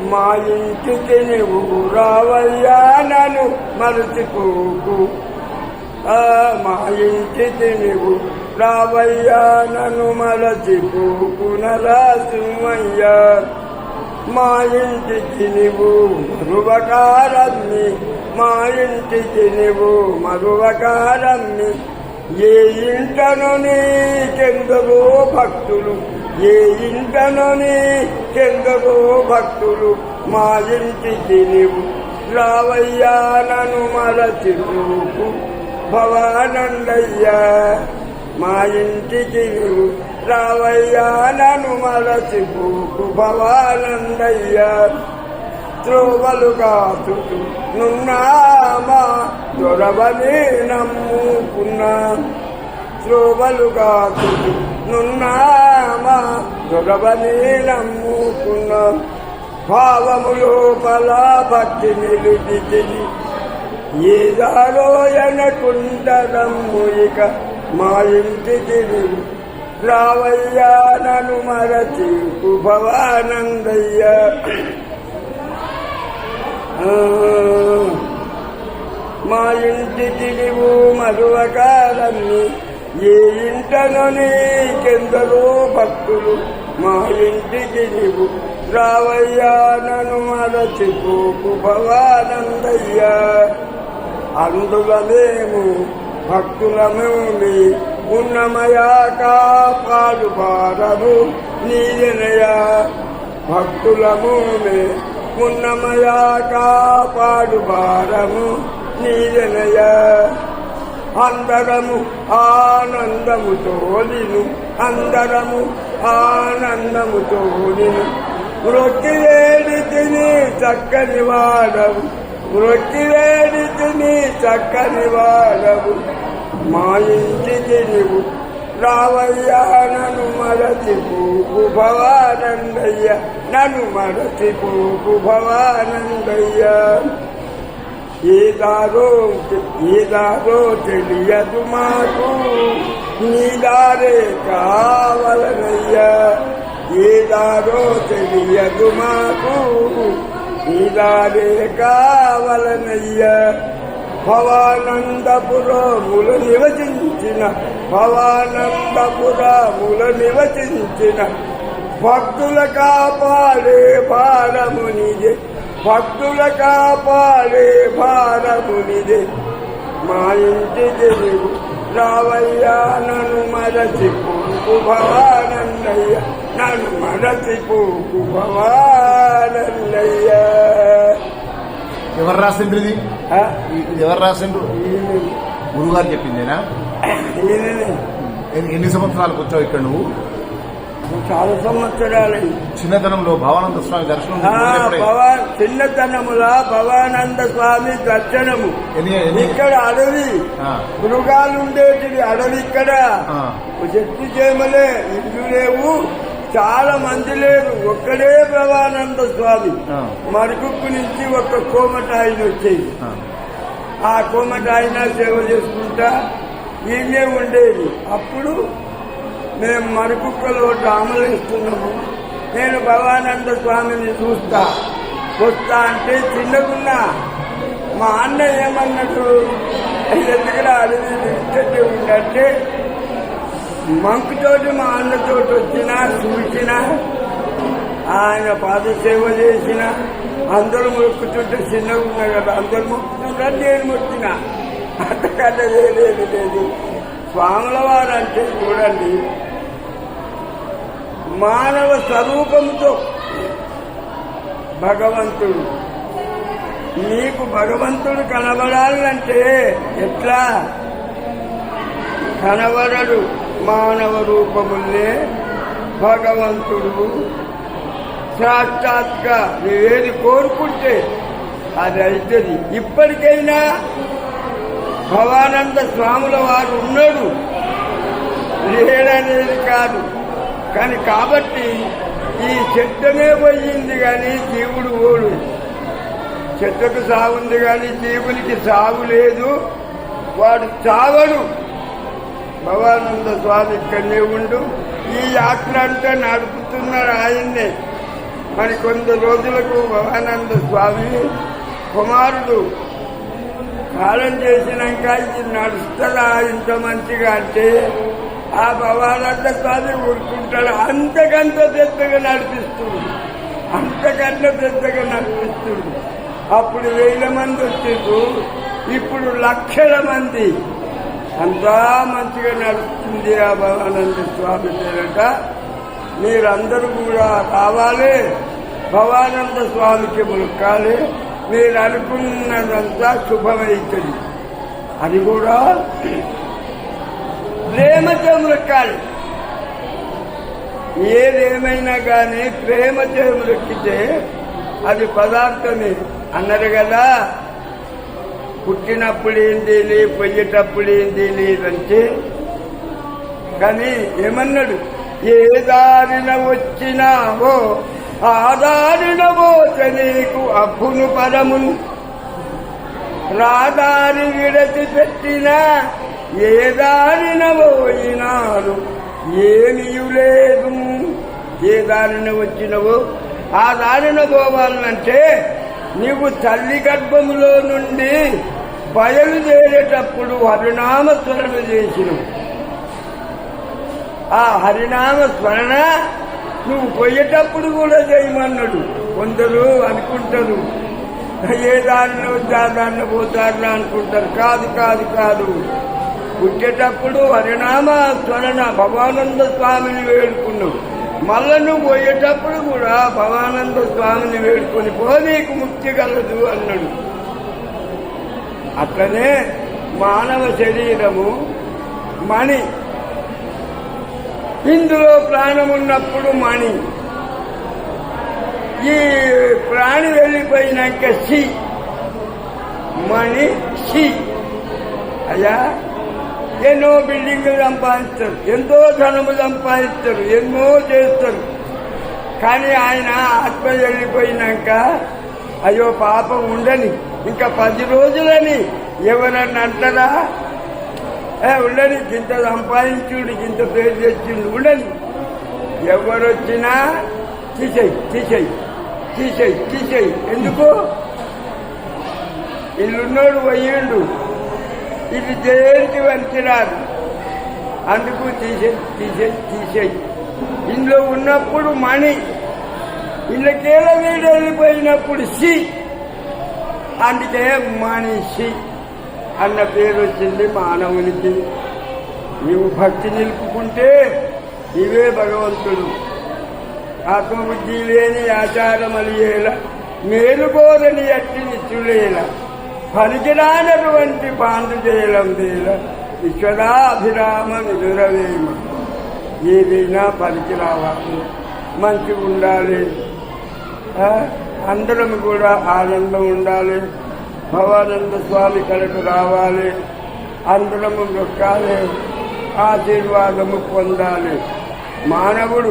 మా ఇంటికి నువ్వు రావయ్యా నన్ను మరచిపోకు. ఆ, మా ఇంటికి నువ్వు రావయ్యా నన్ను మరచిపోకు నరాసింహయ్యా. మా ఇంటికి నువ్వు మరువకారమ్మి మా ఇంటికి నువ్వు మరువకారమ్మి. ఏ ఇంటను నీకెందరో భక్తులు? ఏ ఇంటనని నీకెందరో భక్తులు మా ఇంటికి నీవు రావయ్యా నన్ను మరచిపోకు. భవానందయ్యా మా ఇంటికి నీవు రావయ్యా నన్ను మరచిపోకు. భవానందయ్యా త్రోవలుగా చుట్టూ నున్నామా దొరవని నమ్ముకున్నా. త్రోవలుగా చుట్టూ నున్నామా? దొరవని భావము లోపల భక్తి నిలుది ఏదాలో ఎనకుండరమ్ము ఇక మా ఇంటి నీవు రావయ్యా నను మరచి భవానందయ్య మా ఇంటి నీవు మరువకాలన్నీ ఏ ఇంటనని నీకెందరో భక్తులు మా ఇంటికి నీవు రావయ్యా నన్ను మరచిపోకు భవానందయ్యా. అందుల మేము భక్తులము మీ ఉన్నమయా కాపాడు భారము నీయనయా. భక్తులము మే ఉన్నమయా కాపాడు భారము నీయనయా. అందరము ఆనందముతో నిను అందరము ఆనందముతో నిను వృత్తిలేడి తిని చక్కని వాడవు. వృత్తిలేడి తిని చక్కని వాడవు. మా ఇంటికి నీవు రావయ్యా నన్ను మరచిపోకు భవానందయ్య నన్ను మరచిపోకు భవానందయ్య ఏ దారో ఏ దారో తెలియదు మాకు. నీ దారే కావలనయ్యా. ఏ దారో తెలియదు మాకు. నీ దారే కావలనయ్యా. భవానందపురముల నివసించిన భవానందపురముల నివసించిన భక్తుల కాపాడే భారమునిదే. భక్తుల కాపాడే భారమునిదే. మా ఇంటికి నీవు రావయ్యా నన్ను మరచిపోకు భవానందయ్య నన్ను మరచిపోకు భవానందయ్య ఎవరు రాసిండ్రు ఇది? ఎవరు రాసిండ్రు? గురుగారు చెప్పిందేనా? ఎన్ని సంవత్సరాలకు వచ్చావు ఇక్కడ నువ్వు? చాలా సంవత్సరాలైంది చిన్నతనంలో భవానంద స్వామి దర్శనం చిన్నతనముల భవానంద స్వామి దర్శనము. ఇక్కడ అడవి. మృగాలు ఉండేటివి అడవి ఇక్కడ. చెట్టు చేమలే ఇల్లు లేవు చాలా మంది లేరు. ఒక్కడే భవానంద స్వామి. ఆ. మరుకుక్కు నుంచి ఒక కోమట ఆయన వచ్చేది. ఆ. ఆ కోమట ఆయన సేవ చేసుకుంటా ఈయనే ఉండేది. అప్పుడు మేము మరుకుక్కలో డ్రామలు నేను భవానంద స్వామిని చూస్తా. వస్తా అంటే చిన్నగున్నా. మా అన్న ఏమన్నట్టు ఎందుకంటే అడవి ఇచ్చటి ఉందంటే మంకుతోటి మా అన్నతోటి వచ్చిన చూసిన ఆయన పాద సేవ చేసిన అందరూ మొక్కుతుంటే చిన్నగా ఉన్నా కదా అందరు మొక్కుతుంటే నేను మొక్కిన. అంతకన్నా లేదు లేదు. స్వాముల వారు అంటే చూడండి. మానవ స్వరూపంతో భగవంతుడు. నీకు భగవంతుడు కనబడాలంటే ఎట్లా? కనబడడు మానవ రూపములే భగవంతుడు. సాక్షాత్గా ఏది కోరుకుంటే అది అవుతుంది. ఇప్పటికైనా భవానంద స్వాముల వారు ఉన్నాడు. లేడనేది కాదు. కానీ కాబట్టి ఈ చెట్టనే పోయింది కానీ జీవుడు ఓడు. చెట్టుకు సాగుంది కానీ జీవునికి సాగు లేదు. వాడు చావడు. భవానంద స్వామి ఇక్కడనే ఉండు. ఈ యాత్ర అంతా నడుపుతున్నారు ఆయన్నే. మరి కొంత రోజులకు భవానంద స్వామి కుమారుడు కాలం చేసినాక ఇది నడుస్తుందా ఇంత మంచిగా అంటే ఆ భవానంద స్వామి ఊరుకుంటాడు. అంతకంత పెద్దగా నడిపిస్తుంది. అంతకంత పెద్దగా నడిపిస్తుంది. అప్పుడు వేల మంది వచ్చారు ఇప్పుడు లక్షల మంది. అంతా మంచిగా నడుస్తుంది ఆ భవానంద స్వామి పేరట. మీరందరూ కూడా రావాలి. భవానంద స్వామికి ములకాలి మీరు అనుకున్నదంతా శుభమైతుంది అది కూడా ప్రేమతో ములకాలి ఏదేమైనా కానీ ప్రేమతో ములక్కితే అది పదార్థమే. అన్నారు కదా? పుట్టినప్పుడు ఏం లే పోయేటప్పుడు ఏంది లేదంటే కానీ ఏమన్నాడు? ఏ దారిన వచ్చినావో ఆ దారిన పోతే నీకు అప్పును పరమును రాదారి విడచి పెట్టినా ఏ దారిన పోయినాడు ఏమీ లేదు. ఏ దారిన వచ్చినవో? ఆ దారిన పోవాలంటే నీవు తల్లి గర్భములో నుండి బయలుదేరేటప్పుడు హరినామ స్మరణ చేసినవు. ఆ హరినామ స్మరణ నువ్వు పోయేటప్పుడు కూడా చేయమన్నాడు. కొందరు అనుకుంటారు ఏ దారిన వచ్చి ఆ దారిన పోతారులా అనుకుంటారు. కాదు కాదు కాదు. పుట్టేటప్పుడు హరినామ స్మరణ భవానంద స్వామిని వేడుకున్నావు మళ్ళా నువ్వు పోయేటప్పుడు కూడా భవానంద స్వామిని వేడుకొని పో నీకు ముక్తి కలదు అన్నాడు. అట్లనే మానవ శరీరము మణి. ఇందులో ప్రాణం ఉన్నప్పుడు మణి. ఈ ప్రాణి వెళ్ళిపోయినాక సి. మణి సి. అయ్యా? ఎన్నో బిల్డింగ్లు సంపాదిస్తారు ఎంతో ధనము సంపాదిస్తారు ఎన్నో చేస్తారు. కానీ ఆయన ఆత్మ వెళ్ళిపోయినాక అయ్యో పాపం ఉండని ఇంకా పది రోజులని ఎవరన్నా అంటారా? ఉండని ఇంత సంపాదించుడు ఇంత పేరు తెచ్చిండు ఉండని. ఎవరొచ్చినా తీసేయి తీసేయి తీసేయి తీసేయి. ఎందుకు? ఇల్లున్నోడు పోయిండు. ఇది దేనికి వరికిరాదు అందుకు తీసేయి తీసేయి తీసేయి. ఇంట్లో ఉన్నప్పుడు మణి ఇళ్ళకేళ వీడు వెళ్ళిపోయినప్పుడు సి. అందుకే మనిషి అన్న పేరు వచ్చింది మానవునికి. నీవు భక్తి నిలుపుకుంటే ఇవే భగవంతుడు. ఆత్మబుద్ధి లేని ఆచారమలియేలా మేలుకోదని అట్టి నిత్యులేలా పనికిరానటువంటి పాండుజేలం వేల విశ్వదాభిరామ విదురవేమ. ఏదైనా పలికి రావాలి మంచిగా ఉండాలి. అందరం కూడా ఆనందం ఉండాలి. భవానంద స్వామి కడకు రావాలి. అందరము దొక్కాలి. ఆశీర్వాదము పొందాలి. మానవుడు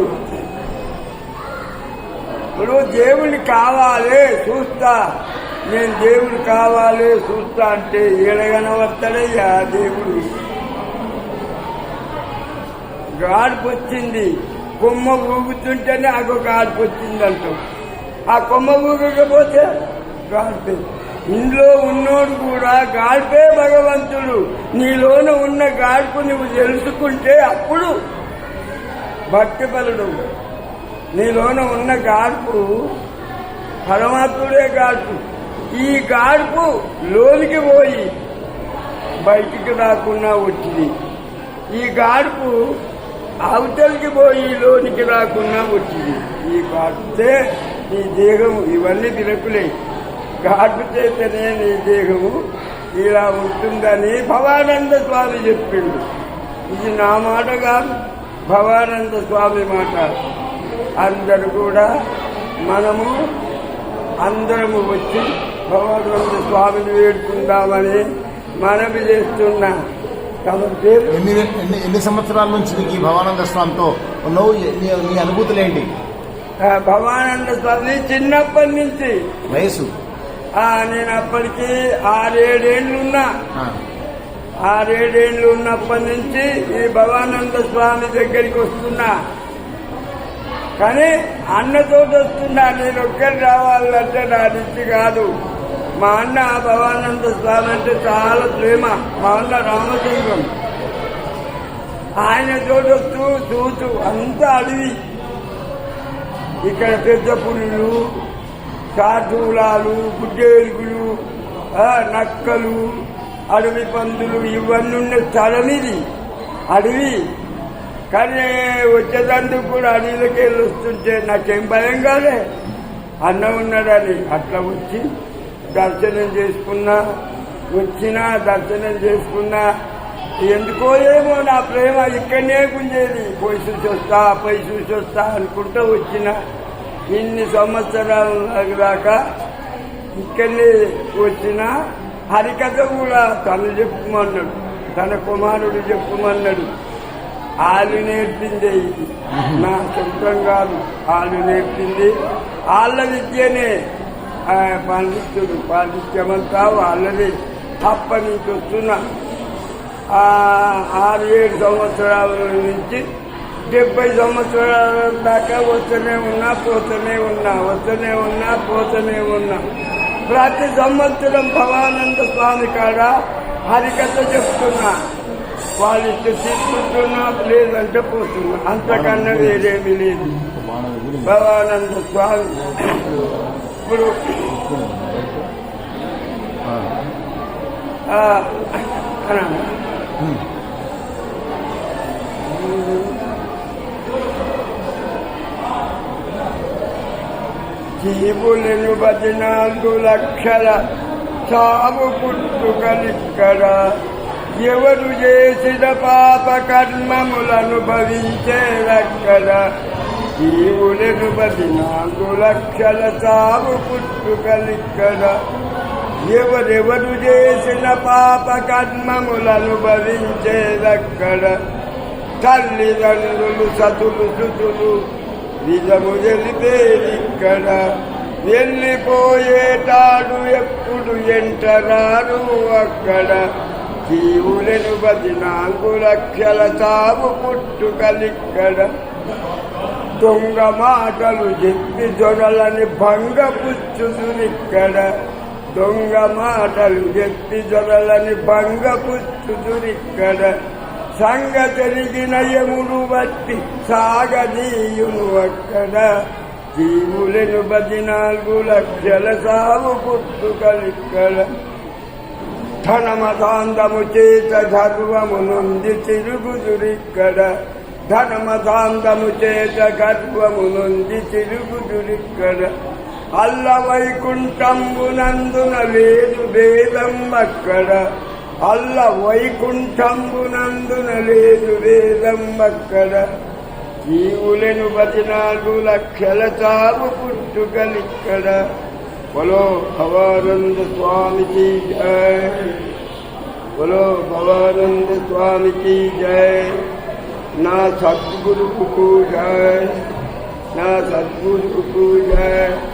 ఇప్పుడు దేవుని కావాలి. చూస్తా. నేను దేవుడు కావాలి చూస్తా అంటే ఏడగనవస్తాడయ్యా దేవుడు. గాడుపు వచ్చింది కొమ్మ ఊగుతుంటేనే అగో గాడుపు వచ్చింది అంటాం ఆ కొమ్మ ఊగకపోతే గాడిపే. ఇంట్లో ఉన్నోడు కూడా గాడిపే భగవంతుడు. నీలోన ఉన్న గాడుపు నువ్వు తెలుసుకుంటే అప్పుడు భక్తి బలుడు నీలోన ఉన్న గాడుపు పరమాత్ముడే గాడుపు. ఈ గాడుపు లోనికి పోయి బయటికి రాకుండా వచ్చింది. ఈ గాడుపు అవతలికి పోయి లోనికి రాకుండా వచ్చింది. ఈ గాడితే నీ దేహము ఇవన్నీ విరకులే గాడు చేతనే నీ దేహము ఇలా ఉంటుందని భవానంద స్వామి చెప్పిండు. ఇది నా మాట కాదు భవానంద స్వామి మాట. అందరు కూడా మనము అందరము వచ్చి భగవంతుడు స్వామిని వేడుకుందామని మనవి చేస్తున్నా. పేరు ఎన్ని ఎన్ని ఎన్ని సంవత్సరాల నుంచి నీకు ఈ భవానంద స్వామితో ఉన్నావు? నీ అనుభూతులు ఏంటి భవానంద స్వామి చిన్నప్పటి నుంచి. వయసు? నేను అప్పటికి ఆరేడేళ్ళు ఉన్నా ఆ, ఆరేడేళ్ళు ఉన్నప్పటి నుంచి ఈ భవానంద స్వామి దగ్గరికి వస్తున్నా. కానీ అన్నతో వస్తున్నా. నేను ఒక్కరు రావాలంటే నా నుంచి కాదు. మా అన్న భవానంద స్వామి అంటే చాలా ప్రేమ మా అన్న రామచంద్రం. ఆయన చూడొస్తూ చూచు అంతా అడవి ఇక్కడ పెద్ద పులులు చాటూలాలు గుడ్డేలుగులు నక్కలు అడవి పందులు ఇవన్నీ ఉన్న స్థలం ఇది. అడవి. కానీ వచ్చేదందుకు కూడా అడవిలోకి వెళ్ళి వస్తుంటే నాకేం భయం కాలే. అన్న ఉన్నాడని అట్లా వచ్చి దర్శనం చేసుకున్నా వచ్చినా దర్శనం చేసుకున్నా ఎందుకో ఏమో నా ప్రేమ ఇక్కడనే గుంజేది. పోయి చూసి వస్తా పోయి చూసి వస్తా అనుకుంటూ వచ్చిన. ఇన్ని సంవత్సరాల దాకా ఇక్కడనే వచ్చిన. హరికథ కూడా తను చెప్పుమన్నాడు. తన కుమారుడు చెప్పుమన్నాడు. ఆలు నేర్పిందే నా సొంతం కాదు. ఆలు నేర్పింది. వాళ్ళ విద్యనే పాండిత్యుడు పాండిత్యమంతా వాళ్ళది అప్ప నుంచి వస్తున్నా ఆరు ఏడు సంవత్సరాల నుంచి డెబ్బై సంవత్సరాల దాకా వస్తూనే ఉన్నా పోతూనే ఉన్నా వస్తూనే ఉన్నా పోతూనే ఉన్నా. ప్రతి సంవత్సరం భవానంద స్వామి కాడ హరికథ చెప్తున్నా. వాళ్ళు తీసుకుంటున్నా లేదంటే పోతున్నా. అంతకన్నా వేరేమీ లేదు. భవానంద స్వామి. ఇప్పుడు జీవులను పద్నాలుగు లక్షల చావు పుట్టుకలిక్కడ ఎవరు చేసిన పాప కర్మములను భవించేదక్కడ? జీవులను పద్నాలుగు లక్షల సాగు పుట్టుకలిక్కడ ఎవరెవరు చేసిన పాప కర్మములను భరించేదక్కడ తల్లిదండ్రులు సతులు సుతులు నిజము తెలిపేదిక్కడ. వెళ్ళిపోయేటాడు ఎప్పుడు ఎంటరారు అక్కడ. జీవులను పద్నాలుగు లక్షల సాగు పుట్టుకలిక్కడ దొంగ మాటలు చెప్పి దొరలని భంగపుచ్చుదురిక్కడ దొంగ మాటలు చెప్పి దొరలని భంగపుచ్చుదురిక్కడ జరిగిన యుములు బట్టి సాగదీయును అక్కడ. జీవులను పద్నాలుగు లక్షల సాగు పుట్టుకలిక్కడ ధనమతాంతము చేత ధర్వము నుండి తిరుగుదురిక్కడ ధనమదాంతము చేత గర్వము నుండి తిరుగుదురిక్కడ అల్ల వైకుంఠంబునందున లేదు భేదం అక్కడ అల్ల వైకుంఠంబునందున లేదు వేదం అక్కడ జీవులను పద్నాలుగు లక్షల చావు పుట్టుకలిక్కడ బలో భవానంద స్వామికి జయ బలో భవానంద స్వామికి జయ ना सतगुरु को जय ना सतगुरु को जय